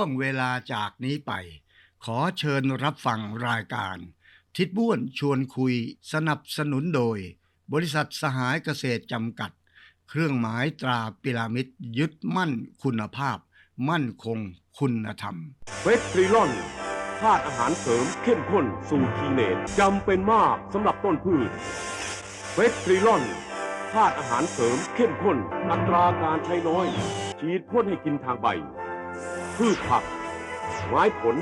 วงเวลาจากนี้ไป ขอเชิญรับฟังรายการ ทิดบ้วนชวนคุยสนับสนุนโดย บริษัทสหายเกษตรจำกัด เครื่องหมายตราปิรามิดยึดมั่นคุณภาพ มั่นคงคุณธรรมเวสตรีลอนธาตุอาหารเสริมเข้มข้นสูตรทีเนตจำเป็นมากสำหรับต้นพืชเวสตรีลอนธาตุอาหารเสริมเข้มข้น อัตราการใช้น้อย ฉีดพ่นให้กินทางใบ พืชผักไม้ผล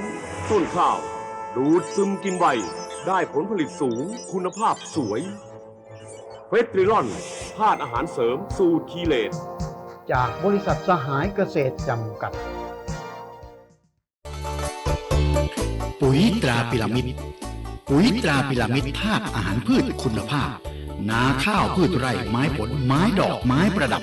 ต้นข้าว ดูดซึมกินใบ ได้ผลผลิตสูงคุณภาพสวยเวสตรีลอนธาตุอาหารเสริมสูตรทีเลตจากบริษัทสหายเกษตรจำกัด ปุ๋ยตราพิรามิดปุ๋ยตราพิรามิดธาตุอาหารพืชคุณภาพ นาข้าวพืชไร่ไม้ผลไม้ดอกไม้ประดับ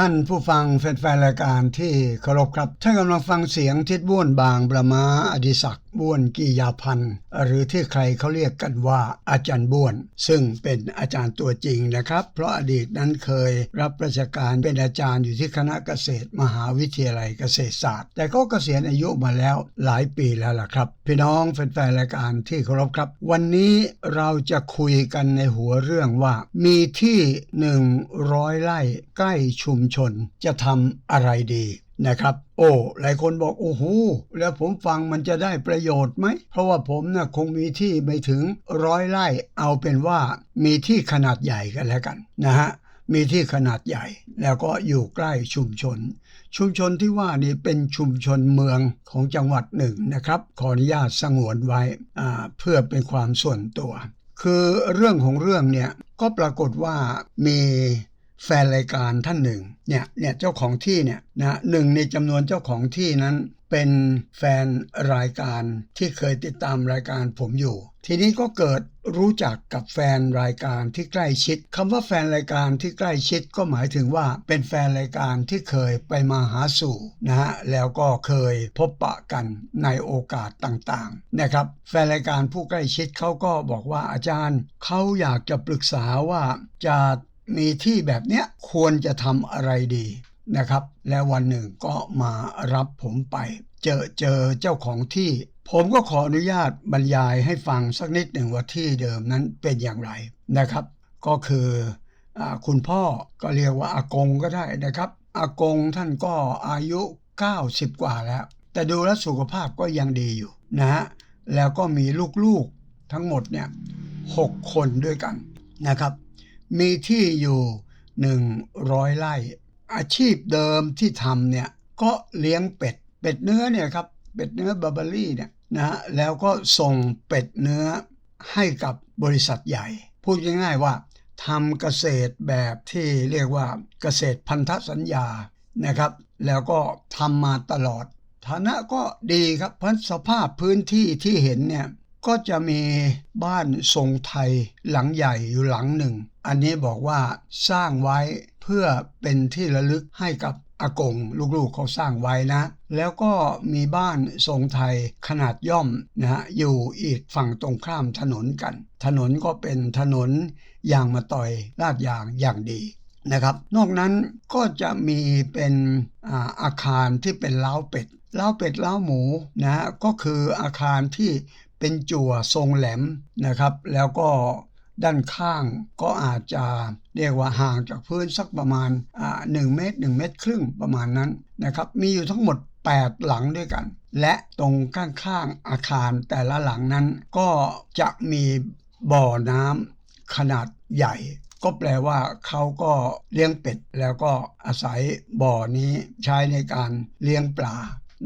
ท่านผู้ฟังแฟนๆรายการที่เคารพครับ ท่านกำลังฟังเสียงทิดบ้วนบางประมาอดิศักดิ์บ้วนกิยาพันธ์หรือที่ใครเขาเรียกกันว่าอาจารย์บ้วน ซึ่งเป็นอาจารย์ตัวจริงนะครับ เพราะอดีตนั้นเคยรับราชการเป็นอาจารย์อยู่ที่คณะเกษตร มหาวิทยาลัยเกษตรศาสตร์ แต่ก็เกษียณอายุมาแล้วหลายปีแล้วล่ะครับ พี่น้องแฟนๆรายการที่เคารพครับ วันนี้เราจะคุยกันในหัวเรื่องว่า มีที่100ไร่ใกล้ชุมชนจะทำอะไรดีนะครับ โอ้หลายคนบอกโอ้โหแล้วผมฟังมันจะได้ประโยชน์ไหม เพราะว่าผมนะ่ะคงมีที่ไม่ถึงร้อยไร่เอาเป็นว่ามีที่ขนาดใหญ่กันแล้วกันนะฮะมีที่ขนาดใหญ่ แล้วก็อยู่ใกล้ชุมชน ชุมชนที่ว่านี่เป็นชุมชนเมืองของจังหวัดหนึ่งนะครับ ขออนุญาตสงวนไว้เพื่อเป็นความส่วนตัว คือเรื่องของเรื่องเนี่ยก็ปรากฏว่ามี แฟนรายการท่านหนึ่งเนี่ยเนี่ยเจ้าของที่เนี่ยนะหนึ่งในจำนวนเจ้าของที่นั้นเป็นแฟนรายการที่เคยติดตามรายการผมอยู่ ทีนี้ก็เกิดรู้จักกับแฟนรายการที่ใกล้ชิดคำว่าแฟนรายการที่ใกล้ชิดก็หมายถึงว่าเป็นแฟนรายการที่เคยไปมาหาสู่นะฮะแล้วก็เคยพบปะกันในโอกาสต่างๆนะครับแฟนรายการผู้ใกล้ชิดเขาก็บอกว่าอาจารย์เขาอยากจะปรึกษาว่าจะ มีที่แบบเนี้ยควรจะทำอะไรดีนะครับ แล้ววันหนึ่งก็มารับผมไป เจอเจอเจ้าของที่ ผมก็ขออนุญาตบรรยายให้ฟังสักนิดหนึ่งว่าที่เดิมนั้นเป็นอย่างไรนะครับ ก็คืออคุณพ่อก็เรียกว่าอากงก็ได้นะครับ อากงท่านก็อายุ 90 กว่าแล้ว แต่ดูแลสุขภาพก็ยังดีอยู่นะฮะแล้วก็มีลูกๆทั้งหมดเนี่ยหกคนด้วยกันนะครับ มีที่อยู่ 100ไร่ อาชีพเดิมที่ทำเนี่ยก็เลี้ยงเป็ด เป็ดเนื้อเนี่ยครับ เป็ดเนื้อบาบารี่เนี่ยนะแล้วก็ส่งเป็ดเนื้อให้กับบริษัทใหญ่ พูดง่ายๆว่าทำเกษตรแบบที่เรียกว่าเกษตรพันธสัญญานะครับ แล้วก็ทำมาตลอด ฐานะก็ดีครับเพราะสภาพพื้นที่ที่เห็นเนี่ย ก็จะมีบ้านทรงไทยหลังใหญ่อยู่หลังหนึ่ง อันนี้บอกว่าสร้างไว้เพื่อเป็นที่ระลึกให้กับอากงลูกๆเขาสร้างไว้นะ แล้วก็มีบ้านทรงไทยขนาดย่อมนะฮะอยู่อีกฝั่งตรงข้ามถนนกัน ถนนก็เป็นถนนยางมาต่อยลาดยางอย่างดีนะครับ นอกนั้นก็จะมีเป็นอาอาคารที่เป็นเล้าเป็ดเล้าเป็ดเล้าหมูนะฮะก็คืออาคารที่ เป็นจั่วทรงแหลมนะครับ แล้วก็ด้านข้างก็อาจจะเรียกว่าห่างจากพื้นสักประมาณหนึ่งเมตร1เมตร ครึ่งประมาณนั้นนะครับมีอยู่ทั้งหมด 8 หลังด้วยกัน และตรงข้างๆอาคารแต่ละหลังนั้น ก็จะมีบ่อน้ำขนาดใหญ่ ก็แปลว่าเขาก็เลี้ยงเป็ด แล้วก็อาศัยบ่อนี้ใช้ในการเลี้ยงปลา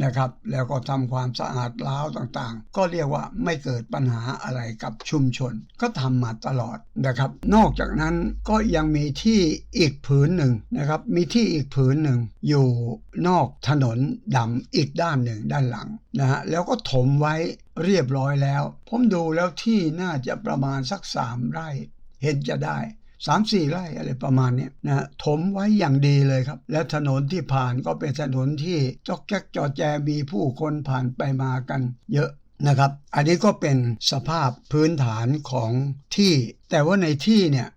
นะครับ แล้วก็ทำความสะอาดล้าวต่างๆ ก็เรียกว่าไม่เกิดปัญหาอะไรกับชุมชน ก็ทำมาตลอดนะครับ นอกจากนั้นก็ยังมีที่อีกผืนหนึ่งนะครับ มีที่อีกผืนหนึ่งอยู่นอกถนนดำอีกด้านหนึ่งด้านหลังนะฮะแล้วก็ถมไว้เรียบร้อยแล้ว ผมดูแล้วที่น่าจะประมาณสักสามไร่เห็นจะได้ สามสี่ไร่อะไรประมาณนี้นะถมไว้อย่างดีเลยครับ และถนนที่ผ่านก็เป็นถนนที่จอกแจ๊กจอแจมีผู้คนผ่านไปมากันเยอะนะครับ อันนี้ก็เป็นสภาพพื้นฐานของที่ แต่ว่าในที่เนี่ย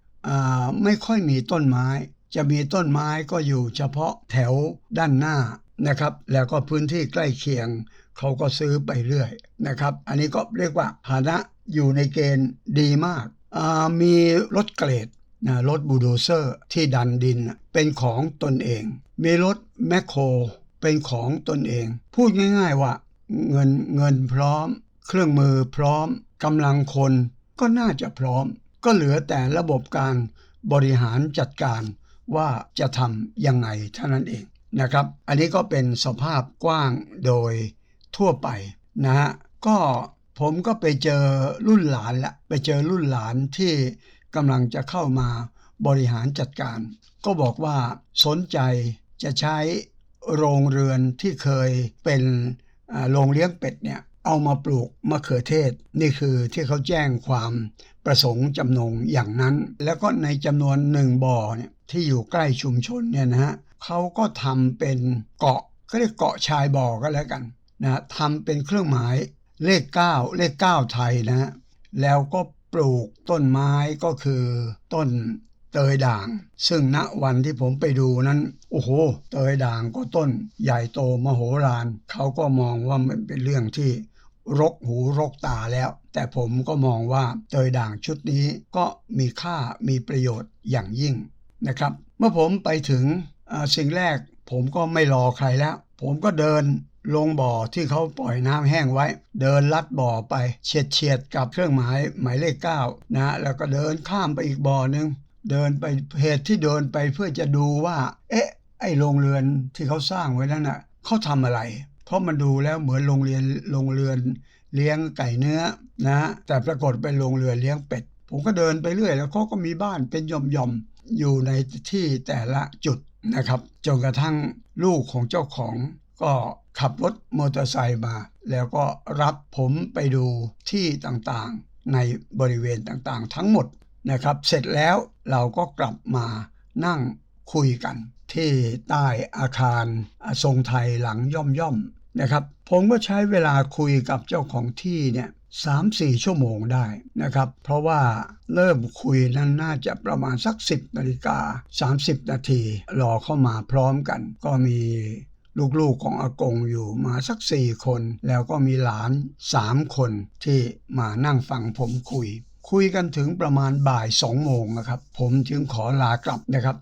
ไม่ค่อยมีต้นไม้ จะมีต้นไม้ก็อยู่เฉพาะแถวด้านหน้านะครับ แล้วก็พื้นที่ใกล้เคียง เขาก็ซื้อไปเรื่อยนะครับ อันนี้ก็เรียกว่าฐานะอยู่ในเกณฑ์ดีมาก มีรถเกรด รถบูโดเซอร์ที่ดันดินเป็นของตนเอง มีรถแมคโครเป็นของตนเอง พูดง่ายๆว่าเงินเงินพร้อม เครื่องมือพร้อมกำลังคนก็น่าจะพร้อม ก็เหลือแต่ระบบการบริหารจัดการว่าจะทำยังไงเท่านั้นเองนะครับ อันนี้ก็เป็นสภาพกว้างโดยทั่วไปนะฮะก็ผมก็ไปเจอรุ่นหลานละไปเจอรุ่นหลานที่ กำลังจะเข้ามาบริหารจัดการ ก็บอกว่าสนใจจะใช้โรงเรือนที่เคยเป็นโรงเลี้ยงเป็ดเนี่ยเอามาปลูกมะเขือเทศ นี่คือที่เขาแจ้งความประสงค์จำนงอย่างนั้น แล้วก็ในจำนวนหนึ่งบ่อเนี่ยที่อยู่ใกล้ชุมชนเนี่ยนะฮะเขาก็ทำเป็นเกาะก็เรียกเกาะชายบ่อก็แล้วกันนะทำเป็นเครื่องหมายเลข 9 เลข 9 ไทยนะแล้วก็ ปลูกต้นไม้ก็คือต้นเตยด่าง ซึ่งณวันที่ผมไปดูนั้น โอ้โห เตยด่างก็ต้นใหญ่โตมโหฬารเขาก็มองว่ามันเป็นเรื่องที่รกหูรกตาแล้ว แต่ผมก็มองว่าเตยด่างชุดนี้ก็มีค่ามีประโยชน์อย่างยิ่งนะครับ เมื่อผมไปถึงสิ่งแรกผมก็ไม่รอใครแล้ว ผมก็เดิน ลงบ่อที่เขาปล่อยน้ำแห้งไว้ เดินลัดบ่อไปเฉียดเฉียดๆกับเครื่องหมายหมายเลขเก้านะแล้วก็เดินข้ามไปอีกบ่อหนึ่งเดินไปเหตุที่เดินไปเพื่อจะดูว่า เอ๊ะ ไอ้โรงเรือนที่เขาสร้างไว้นั่นน่ะเขาทำอะไร เพราะมันดูแล้วเหมือนโรงเรียนโรงเรือนเลี้ยงไก่เนื้อนะแต่ปรากฏเป็นโรงเรือนเลี้ยงเป็ด ผมก็เดินไปเรื่อย แล้วเขาก็มีบ้านเป็นย่อมๆอยู่ในที่แต่ละจุดนะครับจนกระทั่งลูกของเจ้าของก็ ขับรถมอเตอร์ไซค์มา แล้วก็รับผมไปดูที่ต่างๆ ในบริเวณต่างๆ ทั้งหมดนะครับ เสร็จแล้วเราก็กลับมานั่งคุยกัน ที่ใต้อาคารทรงไทยหลังย่อมย่อมๆนะครับ ผมก็ใช้เวลาคุยกับเจ้าของที่เนี่ยสามสี่ชั่วโมงได้นะครับ เพราะว่าเริ่มคุยนั้นน่าจะประมาณสัก 10นาฬิกา30 นาทีรอเข้ามาพร้อมกัน ก็มี ลูกๆของอากงอยู่มาสักสี่คน แล้วก็มีหลานสามคนที่มานั่งฟังผมคุย คุยกันถึงประมาณบ่ายสองโมงนะครับ ผมจึงขอลากลับนะครับ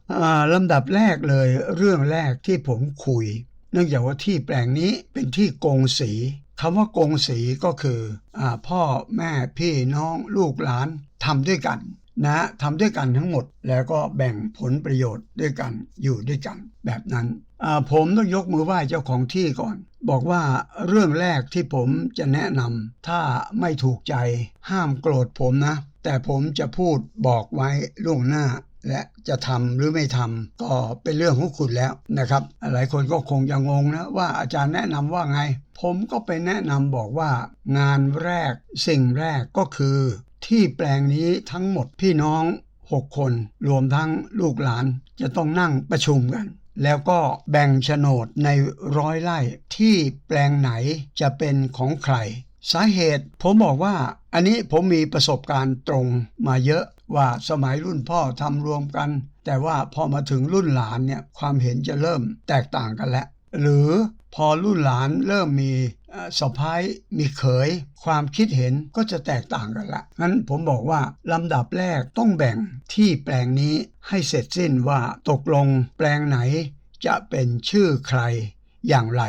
ลำดับแรกเลยเรื่องแรกที่ผมคุย เนื่องจากว่าที่แปลงนี้เป็นที่กงสีคำว่ากงสีก็คืออพ่อแม่พี่น้องลูกหลานทำด้วยกันนะทำด้วยกันทั้งหมดแล้วก็แบ่งผลประโยชน์ด้วยกันอยู่ด้วยกัน แบบนั้น ผมต้องยกมือไหว้เจ้าของที่ก่อน บอกว่าเรื่องแรกที่ผมจะแนะนำถ้าไม่ถูกใจห้ามโกรธผมนะ แต่ผมจะพูดบอกไว้ล่วงหน้า และจะทำหรือไม่ทำก็เป็นเรื่องของคุณแล้วนะครับ หลายคนก็คงจะงงนะว่าอาจารย์แนะนำว่าไง ผมก็ไปแนะนำบอกว่างานแรกสิ่งแรกก็คือ ที่แปลงนี้ทั้งหมดพี่น้อง 6 คน รวมทั้งลูกหลานจะต้องนั่งประชุมกัน แล้วก็แบ่งโฉนดในร้อยไร่ที่แปลงไหนจะเป็นของใคร สาเหตุผมบอกว่าอันนี้ผมมีประสบการณ์ตรงมาเยอะว่าสมัยรุ่นพ่อทำรวมกัน แต่ว่าพอมาถึงรุ่นหลานเนี่ยความเห็นจะเริ่มแตกต่างกันแล้วหรือพอรุ่นหลานเริ่มมี สะพ้ายมีเขย ความคิดเห็นก็จะแตกต่างกันละงั้นผมบอกว่าลำดับแรกต้องแบ่งที่แปลงนี้ให้เสร็จสิ้นว่าตกลงแปลงไหนจะเป็นชื่อใครอย่างไร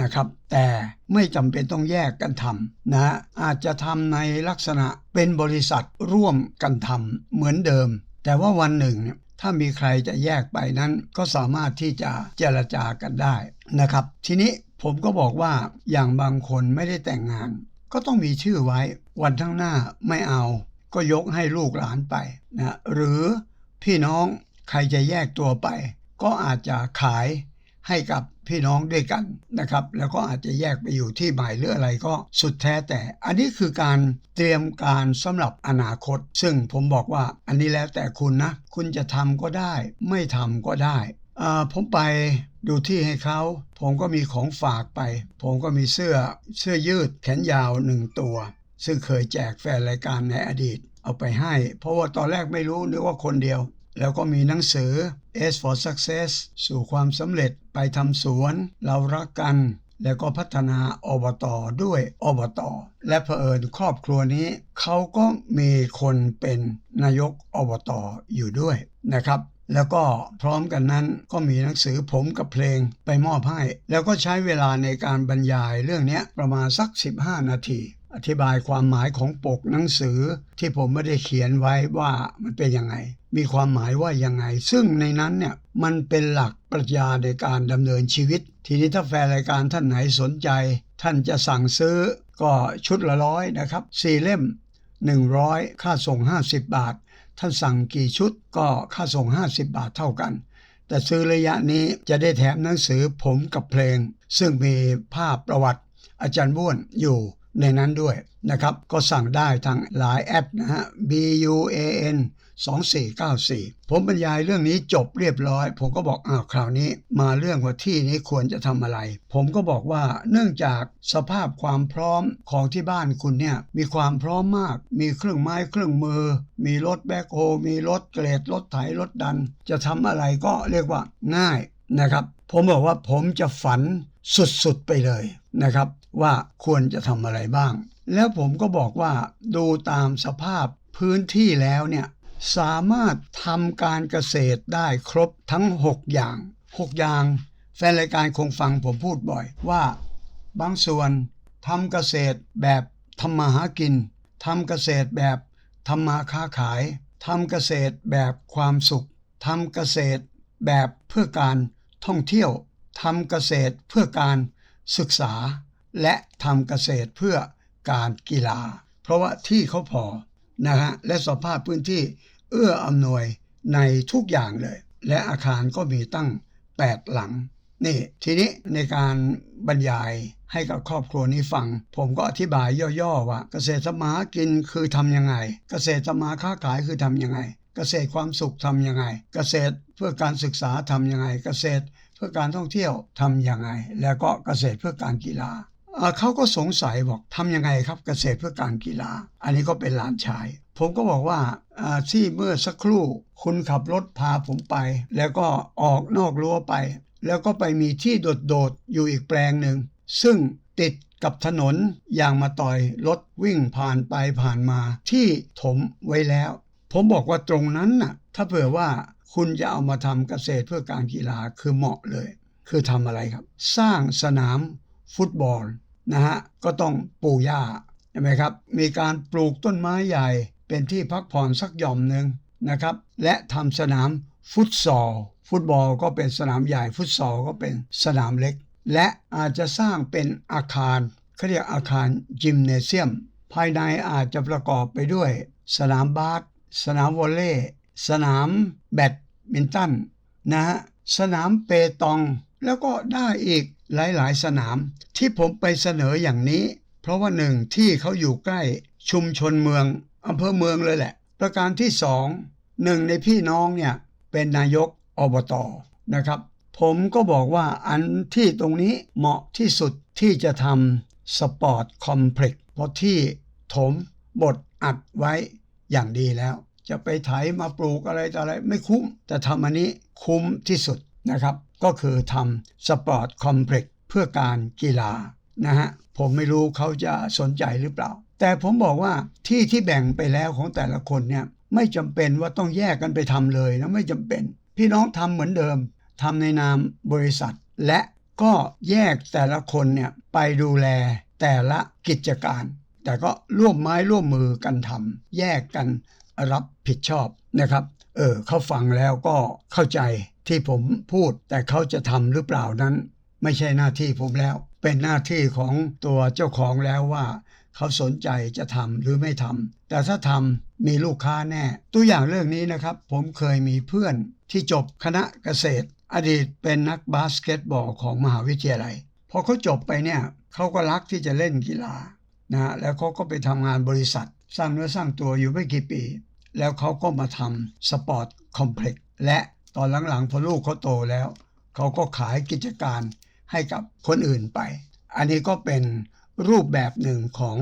นะครับ แต่ไม่จำเป็นต้องแยกกันทำนะอาจจะทำในลักษณะเป็นบริษัทร่วมกันทำเหมือนเดิม แต่ว่าวันหนึ่งเนี่ยถ้ามีใครจะแยกไปนั้นก็สามารถที่จะเจรจากันได้นะครับ ทีนี้ ผมก็บอกว่าอย่างบางคนไม่ได้แต่งงาน ก็ต้องมีชื่อไว้ วันข้างหน้าไม่เอา ก็ยกให้ลูกหลานไปนะหรือพี่น้องใครจะแยกตัวไป ก็อาจจะขายให้กับพี่น้องด้วยกันนะครับ แล้วก็อาจจะแยกไปอยู่ที่ใหม่หรืออะไรก็สุดแท้แต่ อันนี้คือการเตรียมการสำหรับอนาคต ซึ่งผมบอกว่าอันนี้แล้วแต่คุณนะ คุณจะทำก็ได้ ไม่ทำก็ได้ผมไป ดูที่ให้เขา ผมก็มีของฝากไป ผมก็มีเสื้อเสื้อยืดแขนยาวหนึ่งตัว ซึ่งเคยแจกแฟนรายการในอดีต เอาไปให้ เพราะว่าตอนแรกไม่รู้นึกว่าคนเดียว แล้วก็มีหนังสือ S for Success สู่ความสำเร็จไปทำสวน เรารักกัน แล้วก็พัฒนาอบตด้วยอบตและเผอิญครอบครัวนี้ เขาก็มีคนเป็นนายกอบตอยู่ด้วยนะครับ แล้วก็พร้อมกันนั้นก็มีหนังสือผมกับเพลงไปมอบให้ แล้วก็ใช้เวลาในการบรรยายเรื่องนี้ประมาณสัก 15 นาที อธิบายความหมายของปกหนังสือที่ผมไม่ได้เขียนไว้ว่ามันเป็นยังไง มีความหมายว่ายังไง ซึ่งในนั้นเนี่ยมันเป็นหลักปรัชญาในการดำเนินชีวิต ทีนี้ถ้าแฟนรายการท่านไหนสนใจ ท่านจะสั่งซื้อก็ชุดละร้อยนะครับสี่เล่ม 100 ค่าส่ง 50 บาท ท่านสั่งกี่ชุดก็ค่าส่ง 50 บาทเท่ากัน แต่ซื้อระยะนี้จะได้แถมหนังสือผมกับเพลง ซึ่งมีภาพประวัติอาจารย์บ้วนอยู่ในนั้นด้วยนะครับ ก็สั่งได้ทางไลน์แอดนะฮะ B U A N 2494 ผมบรรยายเรื่องนี้จบเรียบร้อย ผมก็บอกอ้าวคราวนี้ มาเรื่องว่าที่นี้ควรจะทำอะไร ผมก็บอกว่าเนื่องจากสภาพความพร้อมของที่บ้านคุณเนี่ยมีความพร้อมมาก มีเครื่องไม้เครื่องมือ มีรถแบคโฮมีรถเกรดรถไถรถดัน จะทำอะไรก็เรียกว่าง่ายนะครับ ผมบอกว่าผมจะฝันสุดๆไปเลยนะครับ ว่าควรจะทำอะไรบ้าง แล้วผมก็บอกว่าดูตามสภาพพื้นที่แล้วเนี่ย สามารถทำการเกษตรได้ครบทั้ง 6 อย่าง 6 อย่าง แฟนรายการคงฟังผมพูดบ่อยว่า บางส่วนทำเกษตรแบบทำมาหากินทำเกษตรแบบทำมาค้าขายทำเกษตรแบบความสุขทำเกษตรแบบเพื่อการท่องเที่ยวทำเกษตรเพื่อการศึกษา และทำเกษตรเพื่อการกีฬา เพราะว่าที่เขาพอ นะฮะและสภาพพื้นที่เอื้ออำนวยในทุกอย่างเลย และอาคารก็มีตั้ง 8 หลังนี่ทีนี้ในการบรรยายให้กับครอบครัวนี้ฟัง ผมก็อธิบายย่อๆว่า เกษตรสมากินคือทำยังไง เกษตรสมาค้าขายคือทำยังไง เกษตรความสุขทำยังไง เกษตรเพื่อการศึกษาทำยังไง เกษตรเพื่อการท่องเที่ยวทำยังไง แล้วก็เกษตรเพื่อการกีฬา เขาก็สงสัยบอกทำยังไงครับเกษตรเพื่อการกีฬา อันนี้ก็เป็นหลานชาย ผมก็บอกว่าอ่าที่เมื่อสักครู่คุณขับรถพาผมไป แล้วก็ออกนอกรั้วไป แล้วก็ไปมีที่โดดๆอยู่อีกแปลงหนึ่งซึ่งติดกับถนนยางมาต่อยรถวิ่งผ่านไปผ่านมาที่ถมไว้แล้ว ผมบอกว่าตรงนั้นน่ะถ้าเผื่อว่าคุณจะเอามาทำเกษตรเพื่อการกีฬาคือเหมาะเลย คือทำอะไรครับ สร้างสนามฟุตบอล นะฮะก็ต้องปลูกหญ้าใช่ไหมครับ มีการปลูกต้นไม้ใหญ่เป็นที่พักผ่อนสักหย่อมหนึ่งนะครับ และทำสนามฟุตซอลฟุตบอลก็เป็นสนามใหญ่ฟุตซอลก็เป็นสนามเล็ก และอาจจะสร้างเป็นอาคารเขาเรียกอาคารยิมเนเซียม ภายในอาจจะประกอบไปด้วย สนามบาสสนามวอลเลย์สนามแบดมินตันนะฮะสนามเปตอง แล้วก็ได้อีก หลายๆ สนามที่ผมไปเสนออย่างนี้ เพราะว่าหนึ่งที่เขาอยู่ใกล้ชุมชนเมืองอำเภอเมืองเลยแหละ ประการที่สองหนึ่งในพี่น้องเนี่ยเป็นนายกอบตนะครับ ผมก็บอกว่าอันที่ตรงนี้เหมาะที่สุดที่จะทำสปอร์ตคอมเพล็กซ์เพราะที่ถมบทอัดไว้อย่างดีแล้ว จะไปไถมาปลูกอะไรต่ออะไรไม่คุ้ม แต่ทำอันนี้คุ้มที่สุดนะครับ ก็คือทำสปอร์ตคอมเพล็กซ์เพื่อการกีฬานะฮะผมไม่รู้เขาจะสนใจหรือเปล่า แต่ผมบอกว่าที่ที่แบ่งไปแล้วของแต่ละคนเนี่ยไม่จำเป็นว่าต้องแยกกันไปทำเลยนะไม่จำเป็น พี่น้องทำเหมือนเดิมทำในนามบริษัท และก็แยกแต่ละคนเนี่ยไปดูแลแต่ละกิจการ แต่ก็ร่วมไม้ร่วมมือกันทำแยกกันรับผิดชอบนะครับ เออเขาฟังแล้วก็เข้าใจ ที่ผมพูดแต่เขาจะทำหรือเปล่านั้น ไม่ใช่หน้าที่ผมแล้ว เป็นหน้าที่ของตัวเจ้าของแล้วว่า เขาสนใจจะทำหรือไม่ทำแต่ถ้าทำมีลูกค้าแน่ ตัวอย่างเรื่องนี้นะครับ ผมเคยมีเพื่อนที่จบคณะเกษตร อดีตเป็นนักบาสเกตบอลของมหาวิทยาลัยพอเขาจบไปเนี่ยเขาก็รักที่จะเล่นกีฬานะแล้วเขาก็ไปทำงานบริษัท สร้างเนื้อสร้างตัวอยู่ไม่กี่ปี แล้วเขาก็มาทำสปอร์ตคอมเพล็กซ์และ ตอนหลังๆพอลูกเขาโตแล้ว เขาก็ขายกิจการให้กับคนอื่นไป อันนี้ก็เป็นรูปแบบหนึ่งของ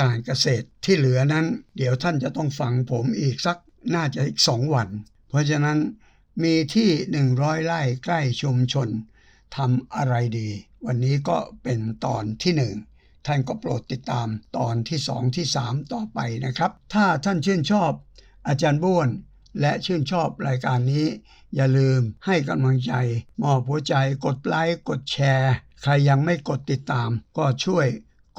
การเกษตรที่เหลือนั้น เดี๋ยวท่านจะต้องฟังผมอีกสักน่าจะอีกสองวัน เพราะฉะนั้นมีที่100ไร่ใกล้ชุมชนทำอะไรดี วันนี้ก็เป็นตอนที่หนึ่งท่านก็โปรดติดตามตอนที่สองที่สามต่อไปนะครับ ถ้าท่านชื่นชอบอาจารย์บ้วน และชื่นชอบรายการนี้ อย่าลืมให้กำลังใจ มอบหัวใจกดไลค์กดแชร์ ใครยังไม่กดติดตาม ก็ช่วย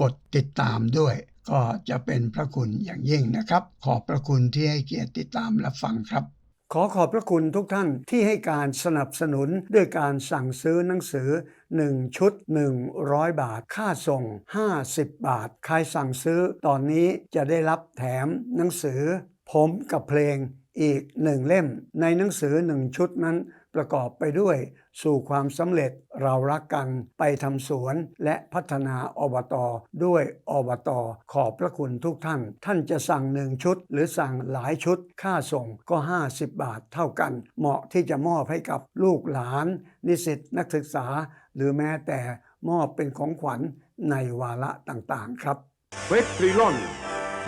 กดติดตามด้วย ก็จะเป็นพระคุณอย่างยิ่งนะครับ ขอบพระคุณที่ให้เกียรติติดตามและฟังครับขอขอบพระคุณทุกท่านที่ให้การสนับสนุนด้วยการสั่งซื้อหนังสือ 1 ชุด 100 บาท ค่าส่ง 50 บาท ใครสั่งซื้อตอนนี้จะได้รับแถมหนังสือ ผมกับเพลง อีกหนึ่งเล่ม ในหนังสือหนึ่งชุดนั้นประกอบไปด้วย สู่ความสำเร็จเรารักกันไปทำสวนและพัฒนาอบตด้วยอบตขอบพระคุณทุกท่าน ท่านจะสั่งหนึ่งชุด หรือสั่งหลายชุด ค่าส่งก็ 50 บาทเท่ากัน เหมาะที่จะมอบให้กับลูกหลาน นิสิตนักศึกษา หรือแม้แต่มอบเป็นของขวัญในวาระต่างๆ ครับเวทริลอน